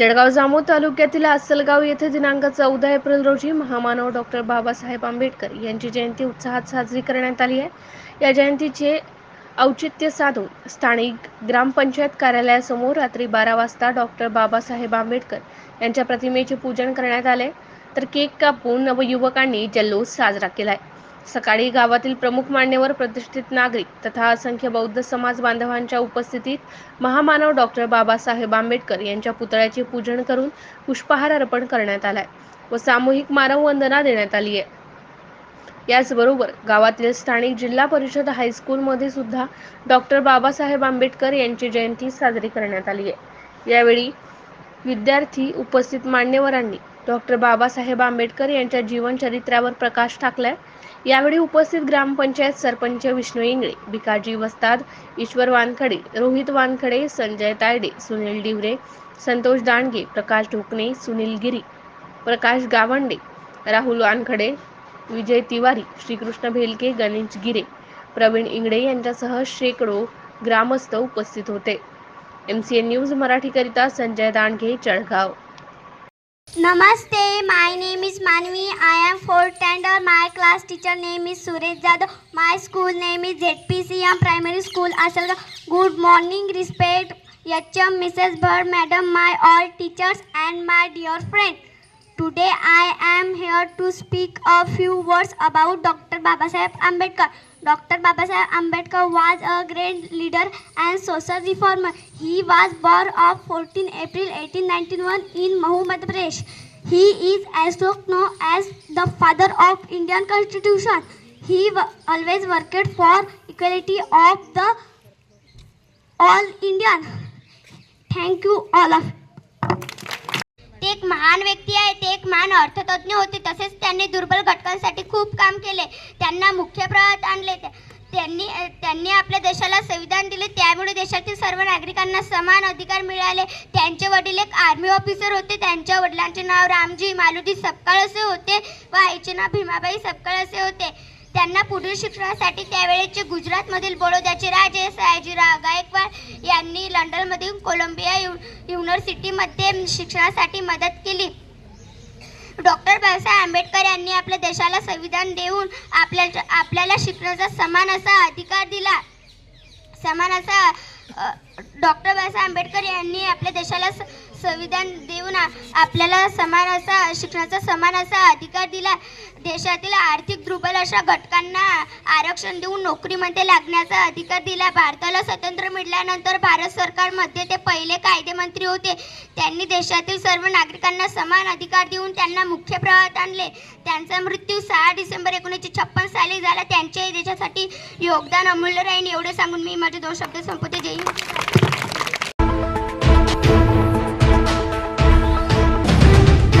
जळगाव जामोद तालुक्यातील आसलगाव येथे दिनांक चौदा एप्रिल रोजी महामानव डॉक्टर बाबासाहेब आंबेडकर यांची जयंती उत्साहात साजरी करण्यात आली आहे. या जयंतीचे औचित्य साधून स्थानिक ग्रामपंचायत कार्यालयासमोर रात्री बारा वाजता डॉक्टर बाबासाहेब आंबेडकर यांच्या प्रतिमेचे पूजन करण्यात आले. तर केक कापून नवयुवकांनी जल्लोष साजरा केलाय. सकाळी गावातील प्रमुख मान्यवर प्रतिष्ठित नागरिक तथा असंख्य बौद्ध समाज बांधवांच्या उपस्थितीत महामानव डॉक्टर बाबासाहेब आंबेडकर यांच्या पुतळ्याचे पूजन करून पुष्पहार अर्पण करण्यात आलाय व सामूहिक मानववंदना देण्यात आली आहे. याचबरोबर गावातील स्थानिक जिल्हा परिषद हायस्कूलमध्ये सुद्धा डॉक्टर बाबासाहेब आंबेडकर यांची जयंती साजरी करण्यात आली आहे. यावेळी विद्यार्थी उपस्थित मान्यवरांनी डॉक्टर बाबासाहेब आंबेडकर यांच्या जीवनचरित्रावर प्रकाश टाकलाय. यावेळी उपस्थित ग्रामपंचायत सरपंच विष्णू इंगळे भिकाजी वस्ताद ईश्वर वानखडे रोहित वानखडे संजय तायडे सुनील डिवरे संतोष दांडगे प्रकाश ढोकणे सुनील गिरी प्रकाश गावंडे राहुल वानखडे विजय तिवारी श्रीकृष्ण भेलके गणेश गिरे प्रवीण इंगडे यांच्यासह शेकडो ग्रामस्थ उपस्थित होते. M C MCA news मराठीकरिता Sanjay Dandage Jalgaon namaste my name is Manvi I am fourth standard my class teacher name is Suresh Jadhav my school name is Z P C M primary school असेल good morning respect H M Mrs Bhar madam my all teachers and my dear friend Today I am here to speak a few words about Dr. Babasaheb Ambedkar. Dr. Babasaheb Ambedkar was a great leader and social reformer. He was born on 14 April 1891 in Mahu, Madhya Pradesh. He is also known as the father of Indian Constitution. He always worked for equality of the all Indian. Thank you all of ते एक महान व्यक्ती आहे ते एक महान अर्थतज्ञ होते. तसेच त्यांनी दुर्बल घटकांसाठी खूप काम केले. त्यांना मुख्य प्रवाहात आणले. त्यांनी त्यांनी आपल्या देशाला संविधान दिले. त्यामुळे देशातील सर्व नागरिकांना समान अधिकार मिळाले. त्यांचे वडील एक आर्मी ऑफिसर होते. त्यांच्या वडिलांचे नाव रामजी मालुजी सपकाळ असे होते व आईचे नाव भीमाबाई सपकाळ असे होते. त्यांना पुढील शिक्षणासाठी त्यावेळेचे गुजरातमधील बडोद्याचे राजे सयाजीराव गायकवाड या लंडनमधील कोलंबिया यु युनिव्हर्सिटीमध्ये शिक्षणासाठी मदत केली. डॉक्टर बाबासाहेब आंबेडकर यांनी आपल्या देशाला संविधान देऊन आपल्या आपल्याला शिकण्याचा समान असा अधिकार दिला. समान असा डॉक्टर बाबासाहेब आंबेडकर यांनी आपल्या देशाला स- संविधान देऊन आपल्याला समान असा शिक्षणाचा समान असा अधिकार दिला. देशातील आर्थिक दुर्बल अशा घटकांना आरक्षण देऊन नोकरीमध्ये लागण्याचा अधिकार दिला. भारताला स्वातंत्र्य मिळाल्यानंतर भारत सरकारमध्ये ते पहिले कायदेमंत्री होते. त्यांनी देशातील सर्व नागरिकांना समान अधिकार देऊन त्यांना मुख्य प्रवाहात आणले. त्यांचा मृत्यू सहा डिसेंबर एकोणीसशे छप्पन साली झाला. त्यांचे देशासाठी योगदान अमूल्य राहील एवढे सांगून मी माझे दोन शब्द संपवते. जय